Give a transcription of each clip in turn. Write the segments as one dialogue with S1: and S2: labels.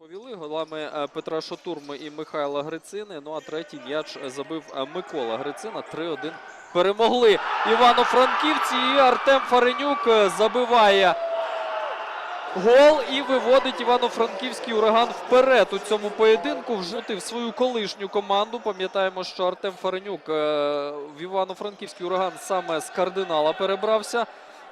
S1: Повіли голами е, Петра Шотурми і Михайла Грицини. Ну а третій м'яч е, забив е, Микола Грицина. 3-1 перемогли Івано-Франківці. І Артем Фаренюк забиває гол і виводить Івано-Франківський ураган вперед у цьому поєдинку. Вже в свою колишню команду. Пам'ятаємо, що Артем Фаренюк в Івано-Франківський ураган саме з кардинала перебрався.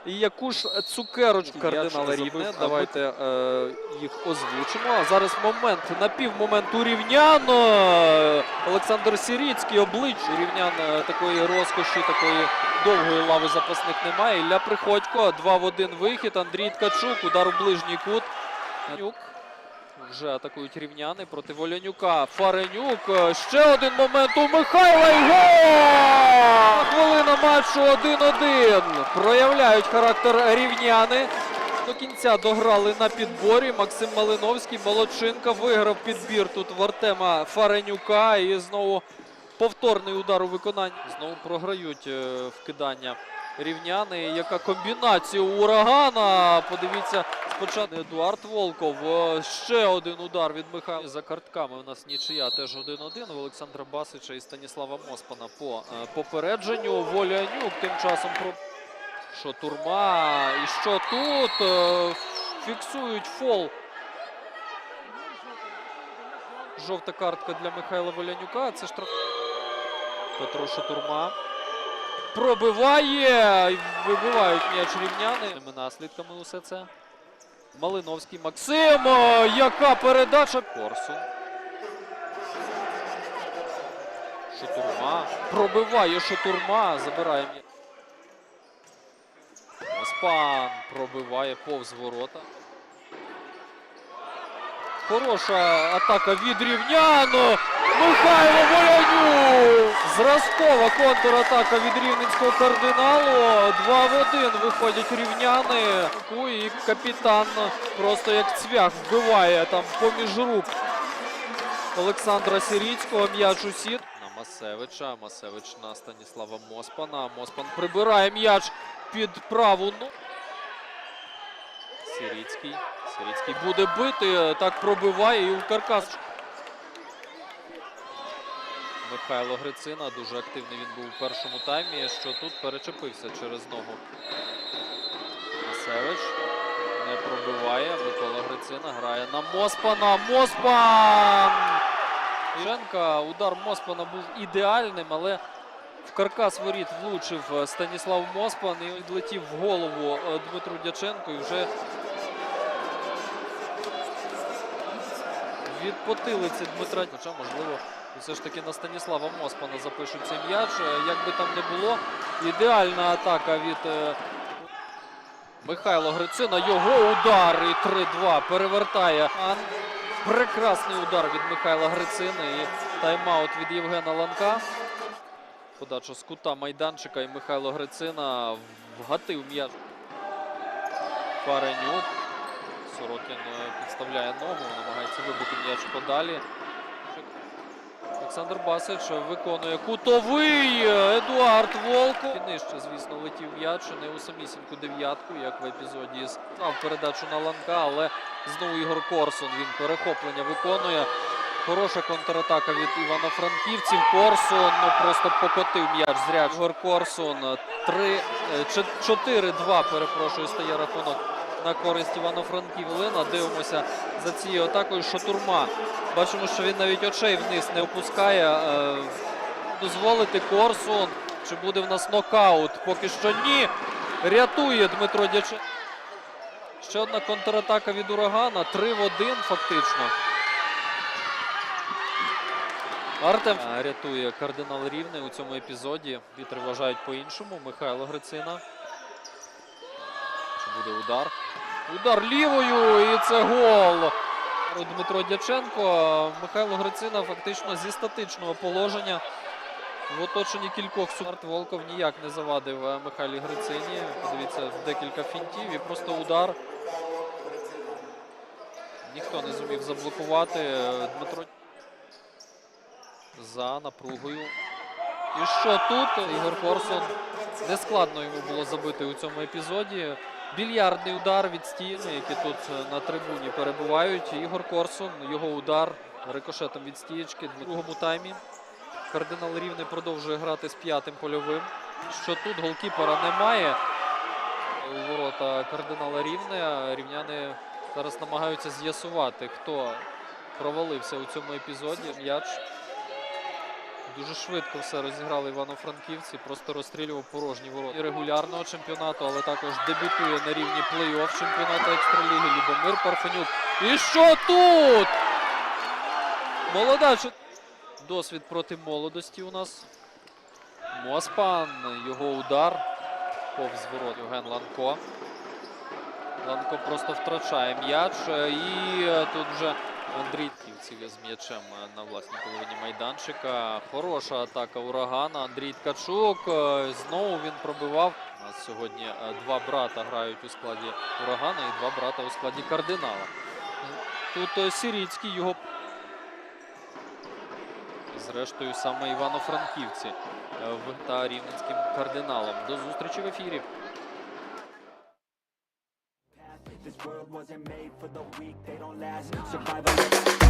S1: І яку ж цукерочку кардинала рівне. Давайте е, їх озвучимо. А зараз момент, напівмомент у Рівнян. Е, Олександр Сіріцький облич Рівнян е, такої розкоші, такої довгої лави запасних немає. Ілля Приходько, 2 в 1 вихід. Андрій Ткачук, удар у ближній кут. Фаренюк. Вже атакують рівняни проти Волянюка. Фаренюк. е, Ще один момент у Михайла. І гол! Матчу 1-1. Проявляють характер рівняни. До кінця дограли на підборі. Максим Малиновський, Молодчинка виграв підбір тут в Артема Фаренюка. І знову повторний удар у виконанні. Знову програють е, вкидання рівняни. Яка комбінація урагана. Подивіться, спочатку Едуард Волков. Ще один удар від Михайла. За картками у нас нічия теж 1-1. У Олександра Басича і Станіслава Моспана по е, попередженню. Волянюк тим часом про. Що турма? І що тут? Е, Фіксують фол. Жовта картка для Михайла Волянюка. Це штраф. Петро Шатурма. Пробиває. Вибивають м'яч рівняни. Наслідками усе це. Малиновський Максим. Яка передача? Корсун. Шатурма. Пробиває Шатурма. Забирає м'яч. Оспан пробиває повз ворота. Хороша атака від рівнян. Михайло Волянюк. Зразкова контратака від рівненського кардиналу. 2 в 1 виходять рівняни. І капітан просто як цвях вбиває там поміж рук Олександра Сіріцького. М'яч у сіт. На Масевича. Масевич на Станіслава Моспана. Моспан прибирає м'яч під праву. Сіріцький. Сіріцький буде бити. Так пробиває і у каркас. Михайло Грицина. Дуже активний він був у першому таймі. Що тут перечепився через ногу. Масевич не пробиває. Микола Грицина грає на Моспана. Моспан! Іренка. Удар Моспана був ідеальним, але в каркас воріт влучив е, Станіслав Моспан і відлетів в голову е, Дмитру Дяченко. І вже від потилиці Дмитра. Хоча, можливо, все ж таки на Станіслава Моспана запишуть цей м'яч. Е, Як би там не було, ідеальна атака від е, Михайло Грицина. Його удар і 3-2 перевертає. Прекрасний удар від Михайла Грицини і тайм-аут від Євгена Ланка. Подача з кута майданчика і Михайло Грицина вгатив м'яч. Фаренюк. Сорокін е, підставляє ногу, намагається вибити м'яч подалі. Олександр Басич виконує кутовий е, Едуард Волков. І нижче, звісно, летів м'яч, не у самісіньку дев'ятку, як в епізоді з передачу на Ланка, але знову Ігор Корсун. Він перехоплення виконує. Хороша контратака від Івано-Франківців. Корсун ну, просто покотив м'яч зря. Ігор Корсун 3, е, 4-2, перепрошую, стає рахунок на користь Івано-Франківлина. Дивимося за цією атакою. Шатурма. Бачимо, що він навіть очей вниз не опускає. Е, Дозволити Корсун. Чи буде в нас нокаут? Поки що ні. Рятує Дмитро Дяченко. Ще одна контратака від урагана. 3 в 1 фактично. Артем е, рятує кардинал Рівне у цьому епізоді. Вітри вважають по-іншому. Михайло Грицина. Чи буде удар? Удар лівою і це гол. Дмитро Дяченко. Михайло Грицина фактично зі статичного положення. В оточенні кількох супарт Волков ніяк не завадив е, Михайлі Грицині. Подивіться, декілька фінтів і просто удар. Ніхто не зумів заблокувати. Е, Дмитро за напругою. І що тут? Ігор Корсун. Нескладно йому було забити у цьому епізоді. Більярдний удар від стіни, які тут е, на трибуні перебувають. Ігор Корсун, його удар рикошетом від стієчки в другому таймі. Кардинал Рівне продовжує грати з п'ятим польовим. Що тут голкіпера немає у ворота кардинала Рівне. Рівняни зараз намагаються з'ясувати, хто провалився у цьому епізоді. М'яч дуже швидко все розіграли івано-франківці. Просто розстрілював порожні ворота І регулярного чемпіонату, але також дебютує на рівні плей-офф чемпіонату екстраліги Любомир Парфенюк. І що тут? Молода досвід проти молодості у нас. Моспан, його удар повз ворот Євген Ланко. Ланко просто втрачає м'яч. е, І е, тут вже Андрій Тківців з м'ячем на власній половині майданчика. Хороша атака урагана. Андрій Ткачук. е, Знову він пробивав. У нас сьогодні е, два брата грають у складі урагана і два брата у складі кардинала. Тут е, Сіріцький його. Зрештою, саме Івано-Франківці та рівненським кардиналом. До зустрічі в ефірі.
S2: This world wasn't made for the weak, they don't last. Survival.